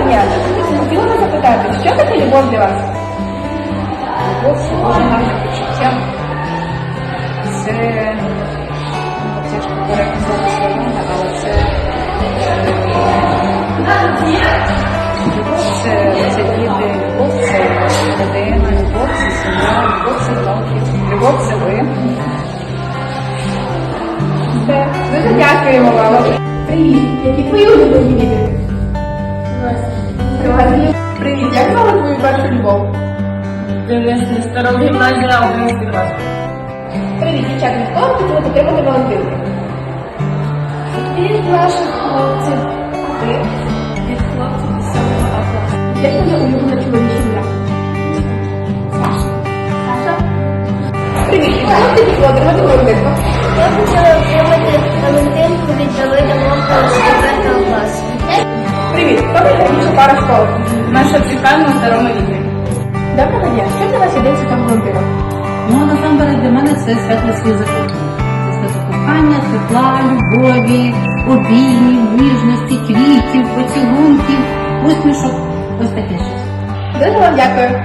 дня. Хотіла вас запитати, що таке любов для вас? Це почуття. Це тяжко переказати словами, але це любов це, діти, любов це родина, любов це сім'я, любов це внуки, любов це ви. Все. Дуже дякуємо вам. Привіт, які твої улюблені діти? Любов? Денис Нестеров, гімназія 11 клас. Привіт, дівчата, від кого хотіли підтримати Валентинки? Від ваших хлопців. Ти? Від хлопців з 7 класу. Як твоя улюблена чоловіча ім'я? Саша. Саша? Привіт, від кого ти хотіла отримати Валентинку? Я хотіла отримати Валентинку від Давида Мовка з 4 класу. Привіт, хто найгарніша пара школи? Наша в старому віці. Доброго дня, що для вас є День Святого Валентина? Ну, насамперед для мене це свято слів закохання. Це свято кохання, тепла, любові, обіймів, ніжності, квітів, поцілунків, усмішок. Ось таке щось. Дуже вам дякую.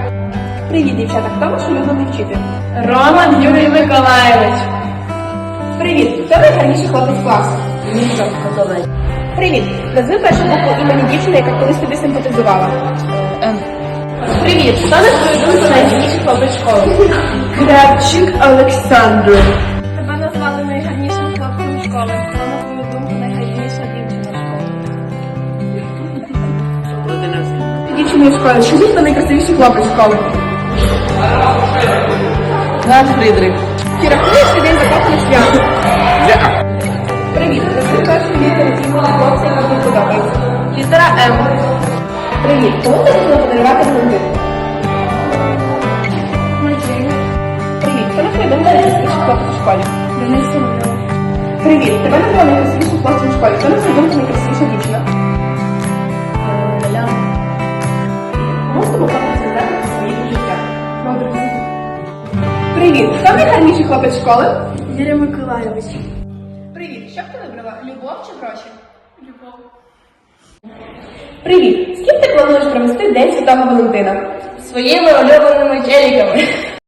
Привіт, дівчата, хто ваш улюблений вчитель? Роман Юрій Миколаєвич. Привіт, хто найгарніший хлопець класу? Міша Козовець. Привіт, назви першу букву імені дівчини, яка колись тобі симпатизувала. Н. Привіт, хто на твою думку найгарніший хлопець школи? Крябчик Олександр. Тебе назвали найгарнішим хлопцем школи. Хто на твою думку найгарніша дівчина школи? Дівчини в школі, чому хто найкрасивіший хлопець школи? Наш Фрідрих. Чи рахуєш ти день закоханих свят? Привіт, кому ти хотіла подарувати Валентинку? Привіт, хто на твою думку хлопець у школі? Денис. Привіт, тебе назвали найкрасивішим хлопцем у школі. Хто на твою думку найкрасивіша дівчина? Ляна. Можете показати сказати про свої життя? Про. Привіт, хто найгарніший хлопець школи? Юрій Миколаєвич. Привіт, що б ти вибрала? Любов чи гроші? Любов. Привіт, з ким ти День Святого Валентина? Своїми улюбленими челіками.